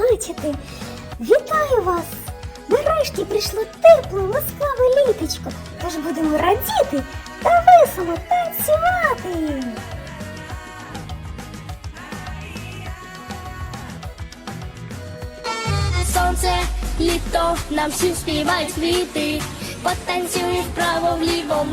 бачити. Вітаю вас! Нарешті прийшло тепле, ласкаве літочко, тож будемо радіти та весело танцювати. Сонце, літо, нам всім співають квіти. Потанцюємо вправо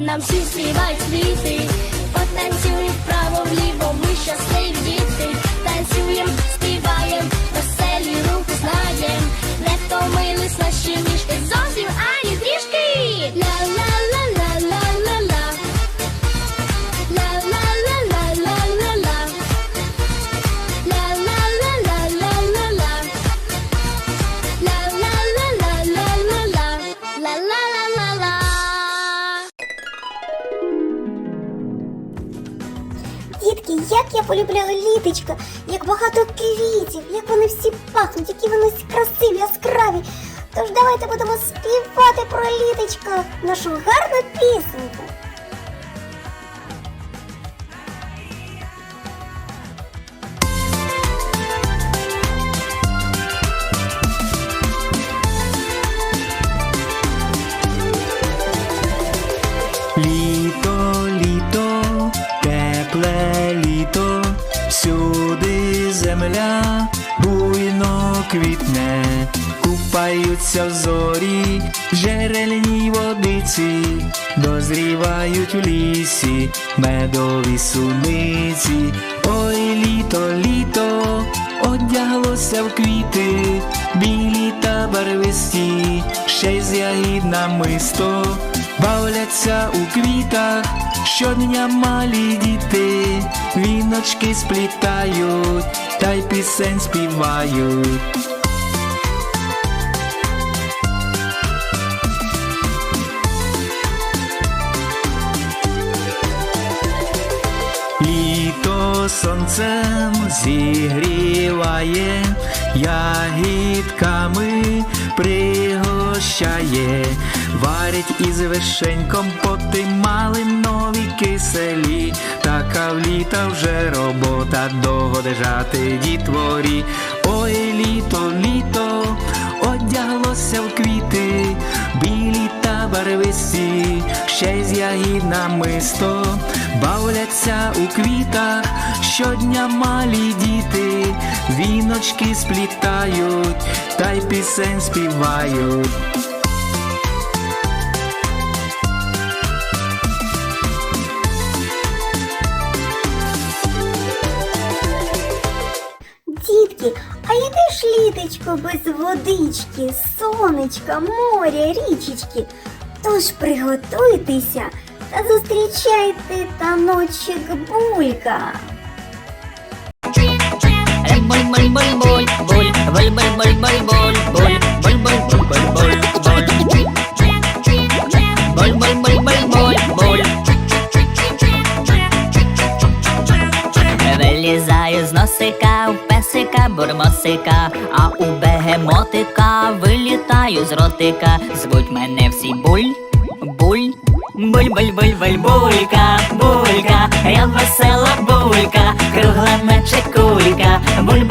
Нам всі співають світи, потанцюють вправо вліво, ми щасливі Дітки, як я полюбляю літочка, як багато квітів, як вони всі пахнуть, які вони красиві, яскраві. Тож давайте будемо співати про літочка, нашу гарну пісеньку. Купаються зорі, джерельній водиці, дозрівають в лісі, медові суниці. Ой, літо, літо, одяглося в квіти, білі та барвисті, ще й з ягід намисто, бавляться у квітах, щодня малі діти, віночки сплітають, та й пісень співають. Сонцем зігріває, ягідками пригощає, варить із вишеньком поти малинові киселі, така в літа вже робота догоджати дітворі. Ой, літо, літо, одяглося в квіти, білі та барвисті, ще з ягід намисто, бавляться у квітах, щодня малі діти, віночки сплітають, та й пісень співають. Дітки, а яке ж літочко без водички, сонечка, моря, річечки? Тож приготуйтеся та зустрічайте таночок булька. Вилізаю з носика у песика бурмосика, а у бе вилітаю з ротика. Звуть мене всі буль, буль, буль, буль, буль, буль, булька, я весела булька, кругла наче кулька, бульбашка,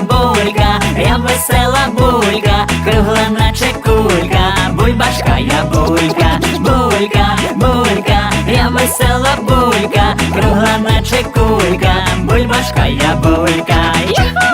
булька, я весела булька, кругла наче кулька, бульбашка, я булька, булька, булька, я весела булька, кругла наче кулька, бульбашка, я булька.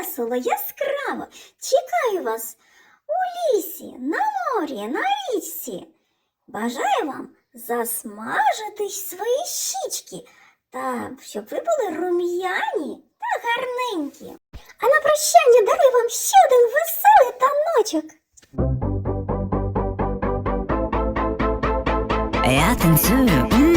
весело, яскраво. Чекаю вас у лісі, на морі, на річці. Бажаю вам засмажити свої щічки та щоб ви були рум'яні та гарненькі. А на прощання дарую вам ще один веселий таночок. Я танцюю.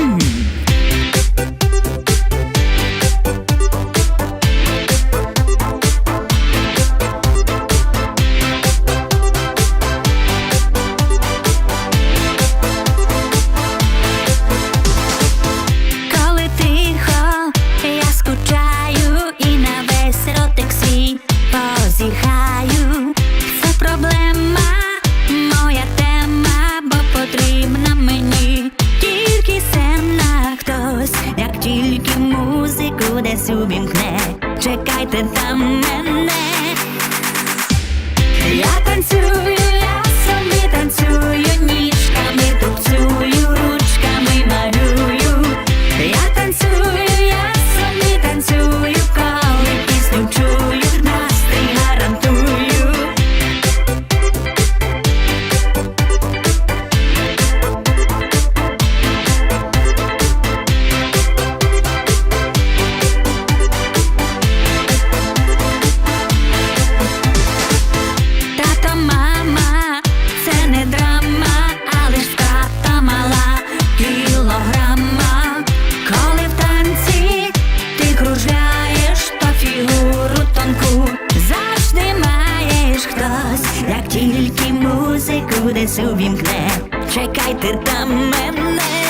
Музику кудись увімкне, чекайте там мене. Я танцюю, я собі танцюю, ніжками тупцюю, десь увімкне, чекайте там мене.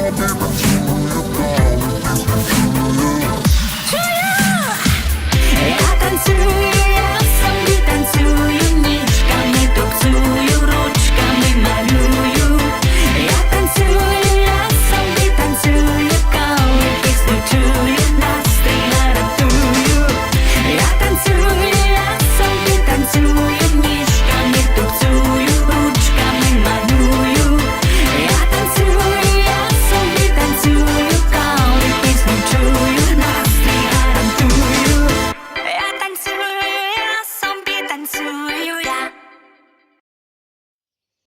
my baby